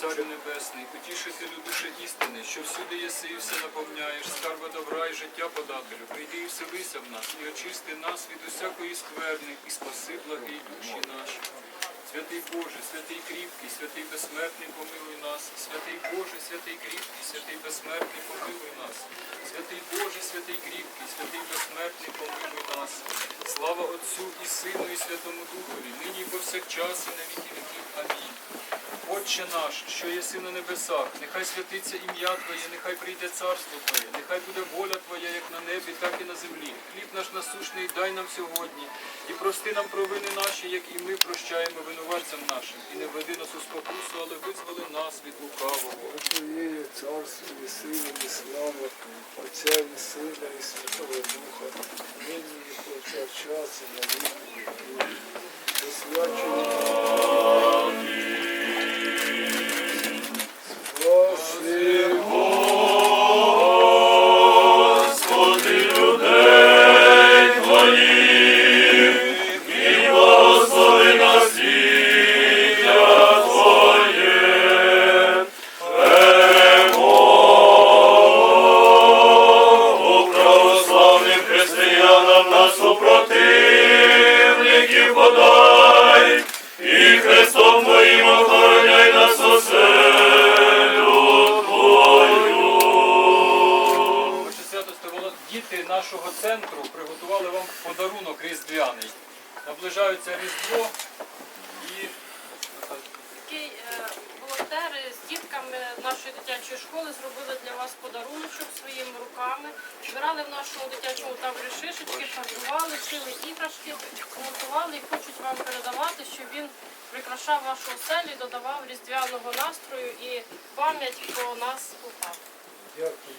Царю Небесний, утішителю душі істини, що всюди єси і все наповняєш, скарба добра і життя подателю. Прийди і вселися в нас, і очисти нас від усякої скверни, і спаси благий душі наші. Святий Боже, святий кріпкий, святий безсмертний, помилуй нас. Святий Боже, святий кріпкий, святий безсмертний, помилуй нас. Святий Боже, святий кріпкий, святий безсмертний, помилуй нас. Слава Отцю і Сину, і Святому Духові, нині і повсякчас, і на віки віків. Амінь. Отче наш, що єси на небесах, нехай святиться ім'я Твоє, нехай прийде царство Твоє, нехай буде воля Твоя, як на небі, так і на землі. Хліб наш насущний дай нам сьогодні, і прости нам провини наші, як і ми прощаємо винуватцям нашим. І не веди нас у спокусу, але визволи нас від лукавого. Твоєю царство і сила, і слава, Отця і Сина, і Святого Духа, нині і повсякчас, і на віки віків. Подай, і Христом Твоїм охороняй нас оселю Твою. Ваше святосте, діти нашого центру приготували вам подарунок різдвяний. Наближаються Різдво дітками нашої дитячої школи зробили для вас подаруночок своїми руками. Збирали в нашому дитячому таборі шишечки, фарбували, шили іграшки, монтували і хочуть вам передавати, щоб він прикрашав вашу оселю, додавав різдвяного настрою і пам'ять про нас у. Дякую.